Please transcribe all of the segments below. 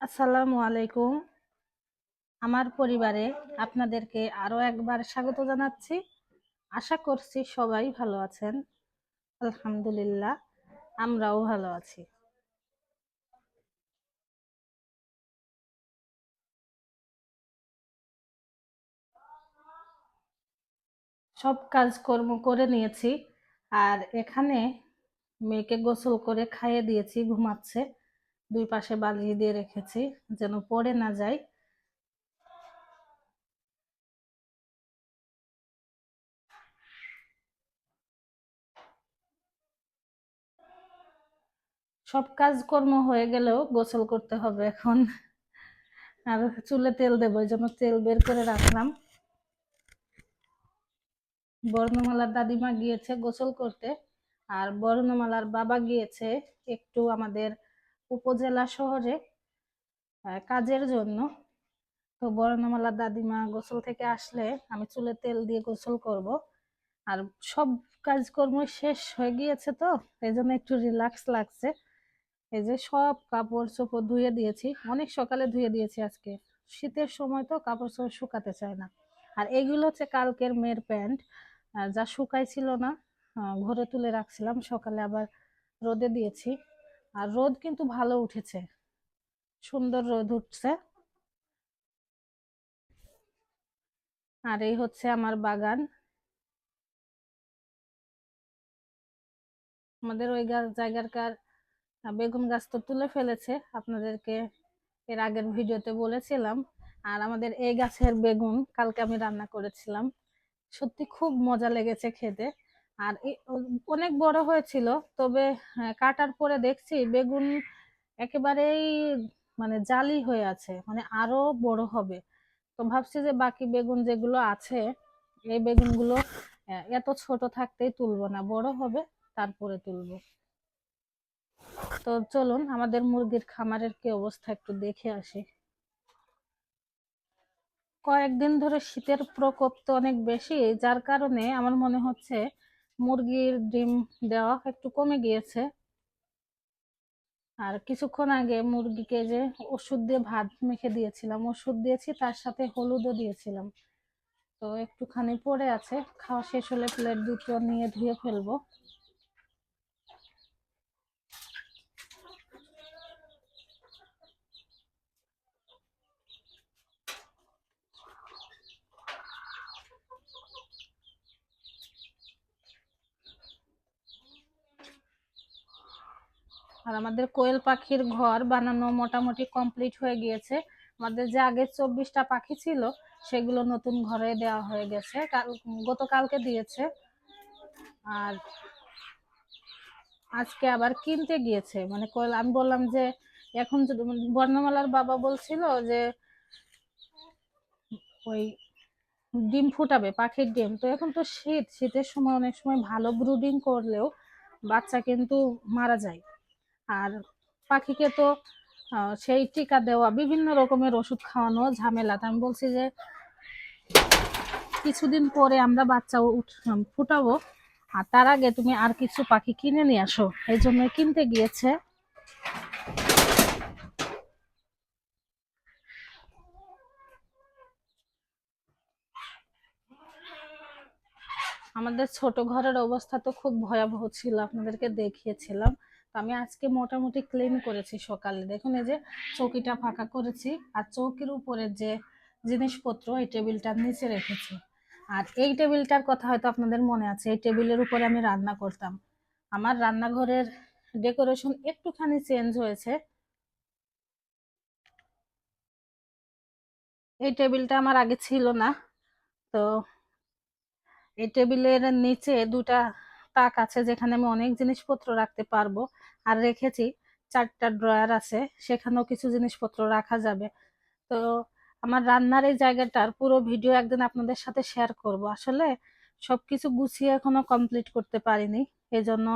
আসসালামু আলাইকুম। আমার পরিবারে আপনাদেরকে আরও একবার স্বাগত জানাচ্ছি। আশা করছি সবাই ভালো আছেন। আলহামদুলিল্লাহ, আমরাও ভালো আছি। সব কাজকর্ম করে নিয়েছি, আর এখানে মেয়েকে গোসল করে খাইয়ে দিয়েছি, ঘুমাচ্ছে। দুই পাশে বালিশ দিয়ে রেখেছি, যেন পড়ে না যায়। সব কাজকর্ম হয়ে গেলেও গোসল করতে হবে এখন। আর চুলে তেল দেবো ওই জন্য তেল বের করে রাখলাম। বর্ণমালার দাদিমা গিয়েছে গোসল করতে, আর বর্ণমালার বাবা গিয়েছে একটু আমাদের উপজেলা শহরে কাজের জন্য। তো বর্ণমালার দাদিমা গোসল থেকে আসলে আমি চুলে তেল দিয়ে গোসল করব। আর সব কাজকর্ম শেষ হয়ে গিয়েছে তো এই জন্য একটু রিল্যাক্স লাগছে। এই যে সব কাপড় চোপড় ধুয়ে দিয়েছি, অনেক সকালে ধুয়ে দিয়েছি আজকে। শীতের সময় তো কাপড় চোপড় শুকাতে চায় না। আর এগুলো হচ্ছে কালকের মেয়ের প্যান্ট যা শুকাইছিল না ঘরে তুলে রাখছিলাম, সকালে আবার রোদে দিয়েছি। আর রোদ কিন্তু ভালো উঠেছে। সুন্দর রোদ উঠছে। আর এই হচ্ছে আমার বাগান। আমাদের ওই জায়গার বেগুন গাছ তো তুলে ফেলেছে। আপনাদেরকে এর আগের ভিডিওতে বলেছিলাম। আর আমাদের এই গাছের বেগুন কালকে আমি রান্না করেছিলাম। সত্যি খুব মজা লেগেছে খেতে। আর অনেক বড় হয়েছিল, তবে কাটার পরে দেখছি বেগুন একেবারেই মানে জালি হয়ে আছে মানে আরও বড় হবে। তো ভাবছি যে বাকি বেগুন যেগুলো আছে, এই বেগুনগুলো এত ছোট থাকতেই তুলবো না, বড় হবে তারপরে তুলবো। তো চলুন, আমাদের মুরগির খামারের কি অবস্থা একটু দেখে আসি। কয়েকদিন ধরে শীতের প্রকোপ তো অনেক বেশি, যার কারণে আমার মনে হচ্ছে মুরগির ডিম দেওয়া একটু কমে গিয়েছে। আর কিছুক্ষণ আগে মুরগিকে যে ওষুধ দিয়ে ভাত মেখে দিয়েছিলাম, ওষুধ দিয়েছি, তার সাথে হলুদও দিয়েছিলাম। তো একটুখানি পড়ে আছে, খাওয়া শেষ হলে প্লেট দুটো নিয়ে ধুয়ে ফেলব। আর আমাদের কোয়েল পাখির ঘর বানানো মোটামুটি কমপ্লিট হয়ে গিয়েছে। আমাদের যে আগে চব্বিশটা পাখি ছিল, সেগুলো নতুন ঘরে দেওয়া হয়ে গেছে। গতকালকে দিয়েছে। আর আজকে আবার কিনতে গিয়েছে। মানে কোয়েল, আমি বললাম যে, এখন বর্ণমালার বাবা বলছিল যে, ওই ডিম ফুটাবে, পাখির ডিম। তো এখন তো শীত, শীতের সময় অনেক সময় ভালো ব্রুডিং করলেও বাচ্চা কিন্তু মারা যায়। আর পাখিকে তো সেই টিকা দেওয়া, বিভিন্ন রকমের ওষুধ খাওয়ানো ঝামেলা। আমি বলছি যে, কিছুদিন পরে আমরা বাচ্চা ফুটাবো। আর তার আগে তুমি আর কিছু পাখি কিনে নিয়ে আসো। এই জন্য কিনতে গিয়েছে। আমাদের ছোট ঘরের অবস্থা তো খুব ভয়াবহ ছিল, আপনাদেরকে দেখিয়েছিলাম। আমি আজকে মোটামুটি ক্লিন করেছি সকালে। দেখুন, এই যে চৌকিটা ফাঁকা করেছি আর চৌকির উপরে যে জিনিসপত্র, এই টেবিলটার নিচে রেখেছি। আর এই টেবিলটার কথা হয়তো আপনাদের মনে আছে, এই টেবিলের উপরে আমি রান্না করতাম। আমার রান্নাঘরের ডেকোরেশন একটুখানি চেঞ্জ হয়েছে। এই টেবিলটা আমার আগে ছিল না। তো এই টেবিলের নিচে দুটা তাক আছে যেখানে আমি অনেক জিনিসপত্র রাখতে পারব। আর রেখেছি, চারটা ড্রয়ার আছে, সেখানেও কিছু জিনিসপত্র রাখা যাবে। তো আমার রান্নার এই জায়গাটার পুরো ভিডিও একদিন আপনাদের সাথে শেয়ার করব। আসলে সব কিছু গুছিয়ে এখনও কমপ্লিট করতে পারিনি। এই জন্য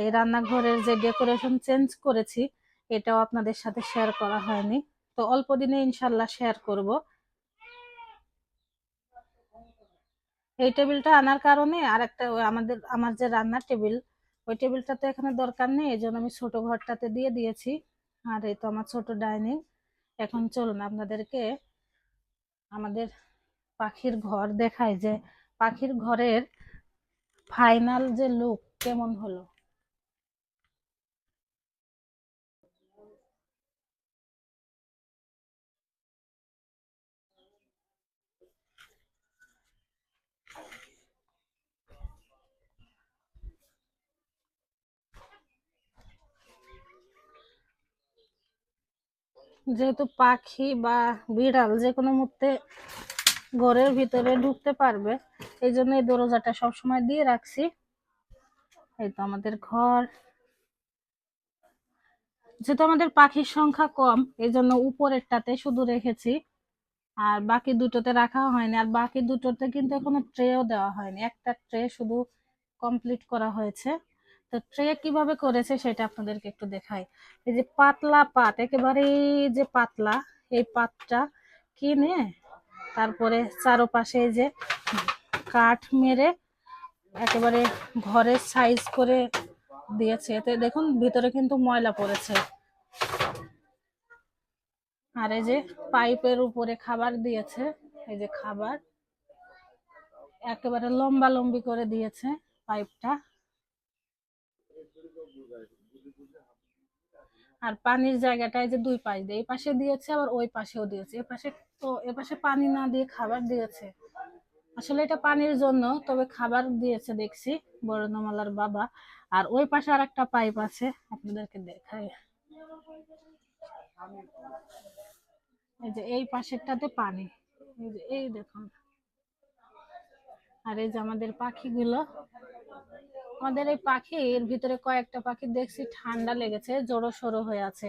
এই রান্নাঘরের যে ডেকোরেশন চেঞ্জ করেছি, এটাও আপনাদের সাথে শেয়ার করা হয়নি। তো অল্প দিনে ইনশাল্লাহ শেয়ার করব। এই টেবিলটা আনার কারণে আর একটা আমাদের, আমার যে রান্নার টেবিল, ওই টেবিলটা তো এখানে দরকার নেই, এই জন্য আমি ছোট ঘরটাতে দিয়ে দিয়েছি। আর এই তো আমার ছোট ডাইনিং। এখন চলুন আপনাদেরকে আমাদের পাখির ঘর দেখায় যে পাখির ঘরের ফাইনাল যে লুক কেমন হলো। যেহেতু পাখি বা বিড়াল যে কোনো মুহূর্তে ঘরের ভিতরে ঢুকতে পারবে, এই জন্য এই দরজাটা সবসময় দিয়ে রাখছি। এই তো আমাদের ঘর। যেহেতু আমাদের পাখির সংখ্যা কম, এই জন্য উপরেরটাতে শুধু রেখেছি। আর বাকি দুটোতে রাখা হয়নি। আর বাকি দুটোতে কিন্তু এখনও ট্রেও দেওয়া হয়নি। একটা ট্রে শুধু কমপ্লিট করা হয়েছে। তো ট্রে কীভাবে করেছে সেটা আপনাদেরকে একটু দেখাই। এই যে পাতলা পাত, একেবারে যে পাতলা, এই পাতটা কিনে তারপরে চারোপাশে যে কাঠ মেরে একেবারে ঘরের সাইজ করে দিয়েছে। এতে দেখুন, ভিতরে কিন্তু ময়লা পড়েছে। আর এই যে পাইপের উপরে খাবার দিয়েছে, এই যে খাবার, একেবারে লম্বা লম্বি করে দিয়েছে পাইপটা। আর পানির জায়গাটায় যে দুই পাশ দিয়ে, এই পাশে দিয়েছে, আবার ওই পাশেও দিয়েছে। এ পাশে তো, এ পাশে পানি না দিয়ে খাবার দিয়েছে। আসলে এটা পানির জন্য, তবে খাবার দিয়েছে দেখছি বরণমালার বাবা। আর ওই পাশে আর একটা পাইপ আছে, আপনাদেরকে দেখাই। এই যে এই পাশেরটাতে পানি। এই যে, এই দেখুন। আর এই যে আমাদের পাখিগুলো। আমাদের এই পাখির ভিতরে কয়েকটা পাখি দেখছি ঠান্ডা লেগেছে, জড়ো সরো হয়ে আছে।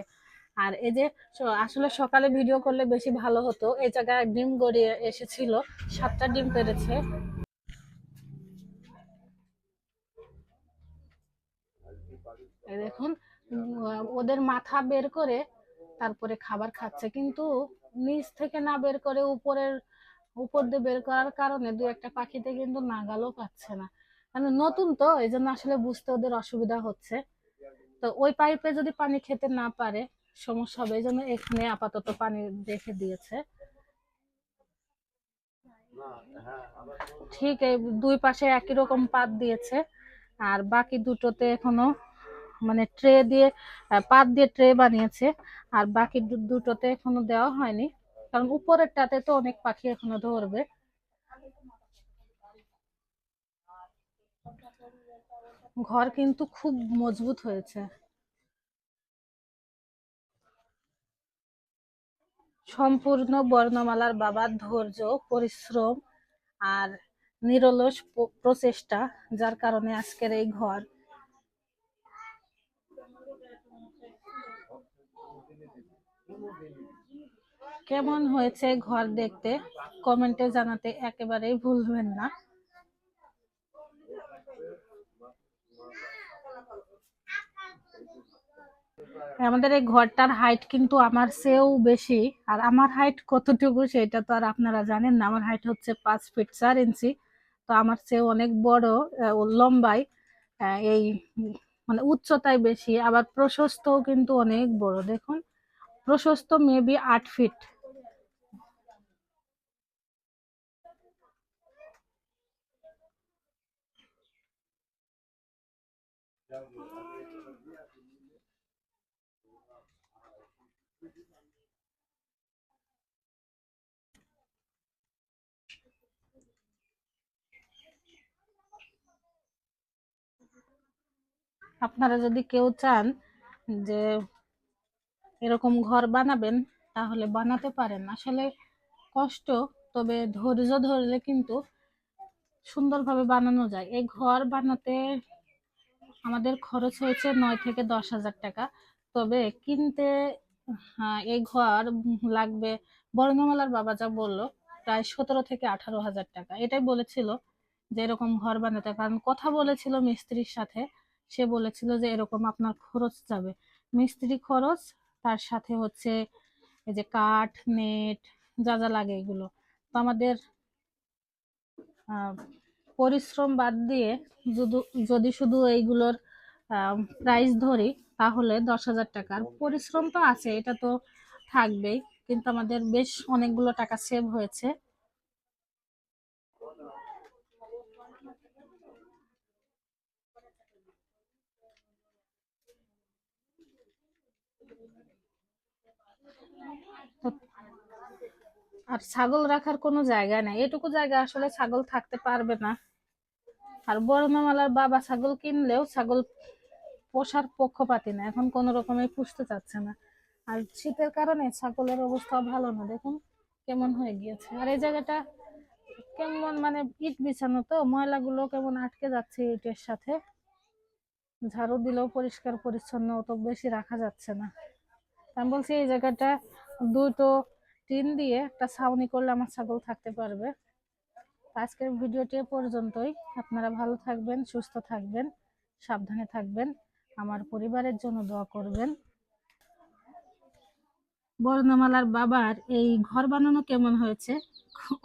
আর এই যে আসলে সকালে ভিডিও করলে বেশি ভালো হতো। এই জায়গায় ডিম গড়িয়ে এসেছিল, সাতটা ডিম পেরেছে। দেখুন, ওদের মাথা বের করে তারপরে খাবার খাচ্ছে। কিন্তু নিচ থেকে না বের করে উপরের, উপর দিয়ে বের করার কারণে দু একটা পাখিতে কিন্তু নাগালও পাচ্ছে না। কারণ নতুন তো এই জন্য আসলে বুঝতে ওদের অসুবিধা হচ্ছে। তো ওই পাইপে যদি পানি খেতে না পারে, সমস্যা হবে এই জন্য এখানে আপাতত পানি রেখে দিয়েছে। ঠিক এই দুই পাশে একই রকম পাত দিয়েছে, আর বাকি দুটোতে এখনও মানে ট্রে দিয়ে পাত দিয়ে ট্রে বানিয়েছে, আর বাকি দুটোতে এখনও দেওয়া হয়নি। কারণ উপরেরটাতে তো অনেক পাখি এখনও ধরবে। ঘর কিন্তু খুব মজবুত হয়েছে। সম্পূর্ণ বর্ণমালার বাবার ধৈর্য, পরিশ্রম আর নিরলস প্রচেষ্টা যার কারণে আজকের এই ঘর কেমন হয়েছে ঘর দেখতে? কমেন্টে জানাতে একেবারেই ভুলবেন না। আমাদের এই ঘরটার হাইট কিন্তু আমার চেয়েও বেশি। আর আমার হাইট কতটুকু সেটা তো আর আপনারা জানেন না। আমার হাইট হচ্ছে পাঁচ ফিট চার ইঞ্চি। তো আমার চেয়েও অনেক বড় আহ, এই মানে উচ্চতায় বেশি। আবার প্রশস্তও কিন্তু অনেক বড়। দেখুন প্রশস্ত মেবি আট ফিট আপনারা যদি কেউ চান যে এরকম ঘর বানাবেন, তাহলে বানাতে পারেন। আসলে কষ্ট, তবে ধৈর্য ধরলে কিন্তু সুন্দরভাবে বানানো যায়। এই ঘর বানাতে আমাদের খরচ হয়েছে নয় থেকে দশ হাজার টাকা। তবে কিনতে হ্যাঁ, এই ঘর লাগবে বর্ণমালার বাবা যা বলল প্রায় সতেরো থেকে আঠারো হাজার টাকা। এটাই বলেছিল যে এরকম ঘর বানাতে। কারণ কথা বলেছিল মিস্ত্রির সাথে সে বলেছিল যে এরকম আপনার খরচ যাবে। মিস্ত্রি খরচ তার সাথে হচ্ছে এই যে কাঠ নেট যা যা লাগে এগুলো। তো আমাদের পরিশ্রম বাদ দিয়ে যদি শুধু এইগুলোর প্রাইস ধরি, তাহলে দশ হাজার টাকার পরিশ্রম তো আছে, এটা তো থাকবেই, কিন্তু আমাদের বেশ অনেকগুলো টাকা সেভ হয়েছে। তো আর ছাগল রাখার কোনো জায়গা নেই। এটুকু জায়গা আসলে ছাগল থাকতে পারবে না। আর বর্ণমালার বাবা ছাগল কিনলেও ছাগল পোষার পক্ষপাতি না। এখন কোনো রকমে পুষতে চাচ্ছে না। আর শীতের কারণে ছাগলের অবস্থা ভালো না। দেখুন কেমন হয়ে গিয়েছে। আর এই জায়গাটা কেমন মানে ইট বিছানো তো, ময়লাগুলো কেমন আটকে যাচ্ছে ইটের সাথে। ঝাড়ু দিলেও পরিষ্কার পরিচ্ছন্ন অত বেশি রাখা যাচ্ছে না। আমি বলছি এই জায়গাটা দুটো টিন দিয়ে একটা ছাউনি করলে আমার ছাগল থাকতে পারবে। আজকের ভিডিওটি পর্যন্তই। আপনারা ভালো থাকবেন, সুস্থ থাকবেন, সাবধানে থাকবেন, আমার পরিবারের জন্য দোয়া করবেন। বর্ণমালার বাবার এই ঘর বানানো কেমন হয়েছে,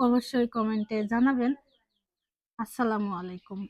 অবশ্যই কমেন্টে জানাবেন। আসসালামু আলাইকুম।